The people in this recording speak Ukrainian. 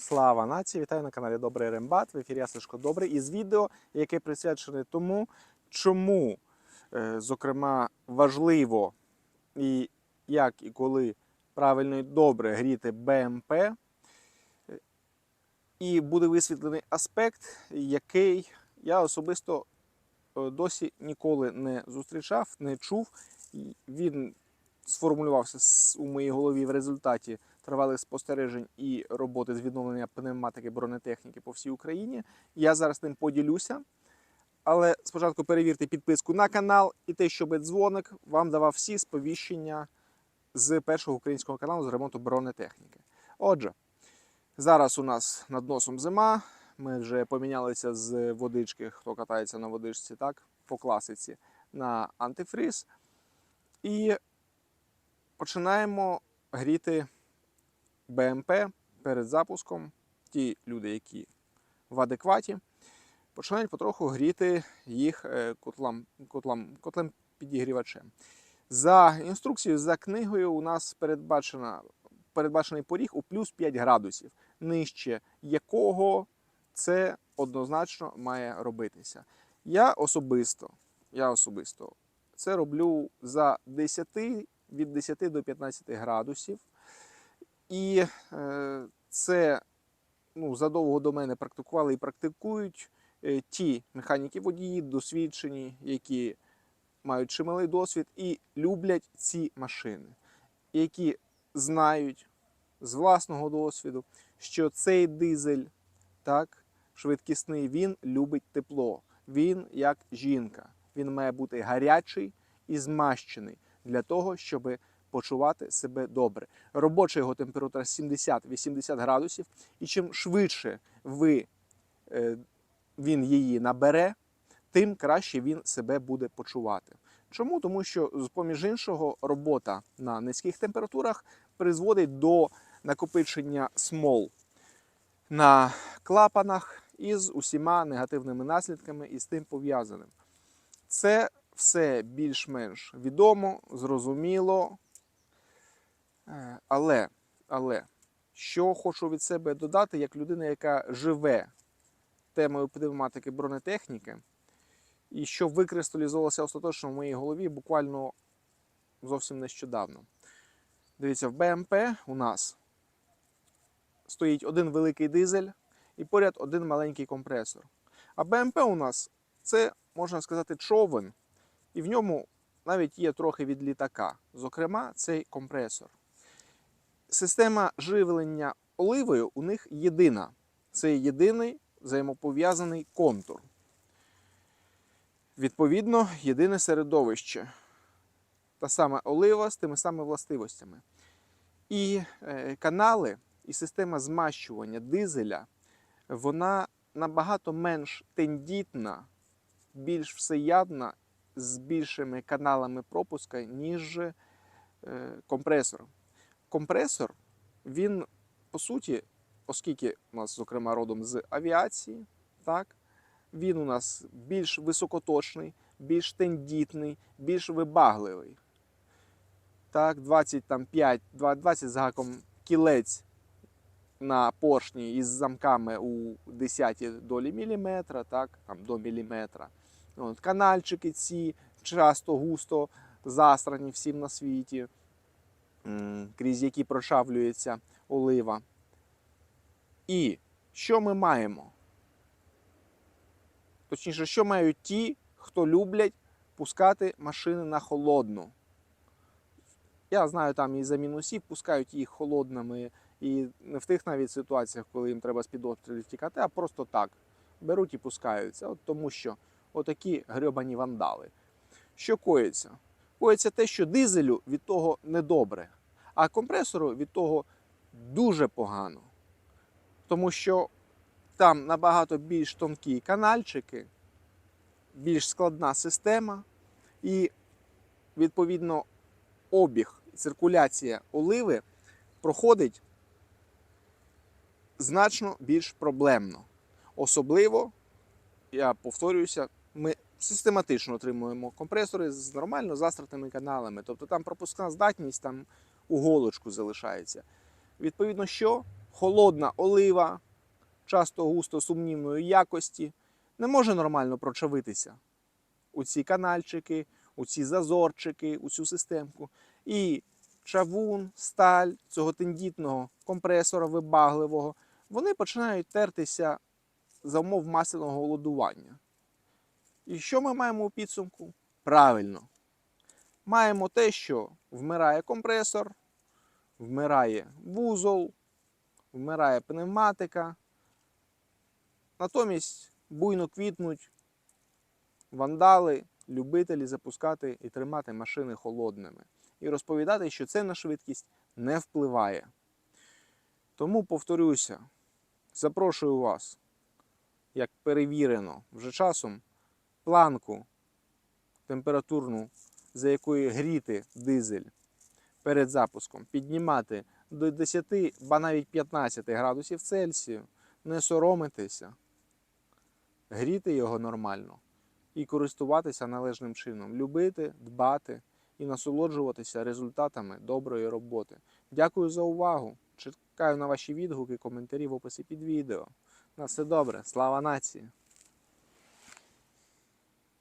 Слава нації! Вітаю на каналі Добрий Рембат. В ефірі я Добрий із відео, яке присвячене тому, чому, е, зокрема, важливо і як і коли правильно і добре гріти БМП. Е, І буде висвітлений аспект, який я особисто е, досі ніколи не зустрічав, не чув. Він сформулювався у моїй голові в результаті тривалих спостережень і роботи з відновлення пневматики бронетехніки по всій Україні. Я зараз ним поділюся. Але спочатку перевірте підписку на канал і те, щоб дзвоник вам давав всі сповіщення з першого українського каналу з ремонту бронетехніки. Отже, зараз у нас над носом зима. Ми вже помінялися з водички, хто катається на водичці, так, по класиці, на антифриз. І починаємо гріти БМП перед запуском. Ті люди, які в адекваті, починають потроху гріти їх е, котлам, котлам, котлем підігрівачем. За інструкцією, за книгою, у нас передбачена, передбачений поріг у плюс 5 градусів, нижче якого це однозначно має робитися. Я особисто, я особисто це роблю за 10, від 10 до 15 градусів. І е, це ну, задовго до мене практикували і практикують е, ті механіки водії, досвідчені, які мають чималий досвід і люблять ці машини, які знають з власного досвіду, що цей дизель, так, швидкісний, він любить тепло. Він як жінка. Він має бути гарячий і змащений для того, щоб почувати себе добре. Робоча його температура 70-80 градусів, і чим швидше ви, е, він її набере, тим краще він себе буде почувати. Чому? Тому що, поміж іншого, робота на низьких температурах призводить до накопичення смол на клапанах із усіма негативними наслідками і з тим пов'язаним. Це все більш-менш відомо, зрозуміло. Е, Але, але, що хочу від себе додати, як людина, яка живе темою пневматики бронетехніки, і що викристалізувалося остаточно в моїй голові буквально зовсім нещодавно. Дивіться, в БМП у нас стоїть один великий дизель і поряд один маленький компресор. А БМП у нас це, можна сказати, човен, і в ньому навіть є трохи від літака. Зокрема, цей компресор. Система живлення оливою у них єдина. Це єдиний взаємопов'язаний контур. Відповідно, єдине середовище. Та сама олива з тими самими властивостями. І е, канали, і система змащування дизеля, вона набагато менш тендітна, більш всеядна, з більшими каналами пропуска, ніж е, компресор. Компресор, він, по суті, оскільки у нас, зокрема, родом з авіації, так, він у нас більш високоточний, більш тендітний, більш вибагливий. Так, 25, 20 з кілець на поршні із замками у 10 долі міліметра, так, там, до міліметра. От, канальчики ці часто густо засрані всім на світі, крізь які прошавлюється олива. І що ми маємо? Точніше, що мають ті, хто люблять пускати машини на холодну. Я знаю, там і за мінусів пускають їх холодними, і не в тих навіть ситуаціях, коли їм треба з-під обстрілів тікати, а просто так. Беруть і пускаються. От тому що отакі грьобані вандали. Що коїться? Коїться те, що дизелю від того недобре, а компресору від того дуже погано. Тому що там набагато більш тонкі канальчики, більш складна система, і, відповідно, обіг, циркуляція оливи проходить значно більш проблемно. Особливо, я повторююся, ми систематично отримуємо компресори з нормально застратими каналами. Тобто там пропускна здатність там у голочку залишається. Відповідно, що холодна олива, часто густо сумнівної якості, не може нормально прочавитися у ці канальчики, у ці зазорчики, у цю системку. І чавун, сталь цього тендітного компресора вибагливого, вони починають тертися за умов масляного голодування. І що ми маємо у підсумку? Правильно. Маємо те, що вмирає компресор, вмирає вузол, вмирає пневматика. Натомість буйно квітнуть вандали, любителі запускати і тримати машини холодними. І розповідати, що це на швидкість не впливає. Тому повторюся, запрошую вас, як перевірено вже часом, планку температурну, за якою гріти дизель перед запуском, піднімати до 10, ба навіть 15 градусів Цельсію, не соромитися, гріти його нормально і користуватися належним чином, любити, дбати і насолоджуватися результатами доброї роботи. Дякую за увагу. Чекаю на ваші відгуки, коментарі в описі під відео. На все добре, слава нації!